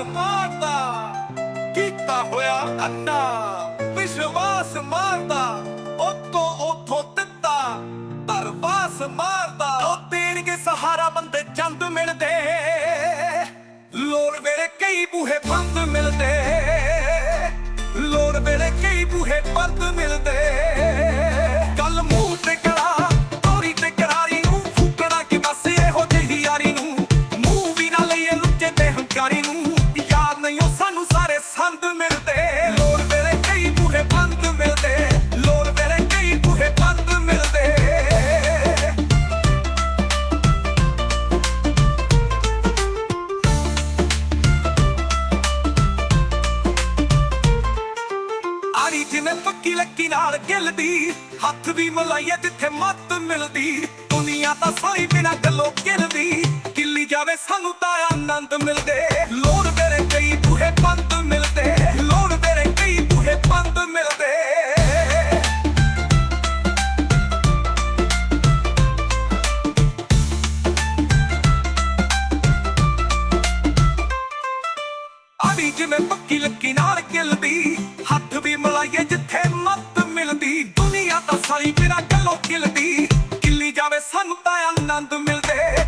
ਮਾਰਦਾ, ਕੀਤਾ ਹੋਇਆ ਅੰਨਾ, ਵਿਸ਼ਵਾਸ ਮਾਰਦਾ, ਉਤੋਂ ਉਥੋਂ ਦਿੱਤਾ ਤਰਵਾਸ ਮਾਰਦਾ। ਉਹ ਦੇਣਗੇ ਸਹਾਰਾ ਬੰਦੇ ਚੰਦ ਮਿਲਦੇ, ਲੋੜ ਵੇਲੇ ਕਈ ਬੂਹੇ ਬੰਦ ਮਿਲਦੇ। ਆਰੀ ਜਿਵੇਂ ਪੱਕੀ ਲੱਕੀ ਨਾਲ ਗਿਲਦੀ, ਹੱਥ ਵੀ ਮਲਾਈਏ ਜਿੱਥੇ ਮੱਤ ਮਿਲਦੀ। ਦੁਨੀਆ ਤਾਂ ਸਾਰੀ ਬਿਨਾ ਗੱਲੋਂ ਗਿਲਦੀ ਕਿੱਲੀ ਜਾਵੇ ਸਾਨੂੰ ਤਾਂ ਆਨੰਦ ਮਿਲਦੇ। ਲੋੜ ਆਦੀ ਜਿਵੇਂ ਪੱਕੀ ਲੱਕੀ ਨਾਲ ਗਿਲਦੀ। ਹੱਥ ਵੀ ਮਲਾਈਏ ਜਿੱਥੇ ਮੱਤ ਮਿਲਦੀ। ਦੁਨੀਆ ਤਾਂ ਸਾਰੀ ਬਿਨਾ ਗੱਲੋਂ ਗਿਲਦੀ। ਕਿੱਲੀ ਜਾਵੇ ਸਾਨੂੰ ਤਾਂ ਆਨੰਦ ਮਿਲਦੇ।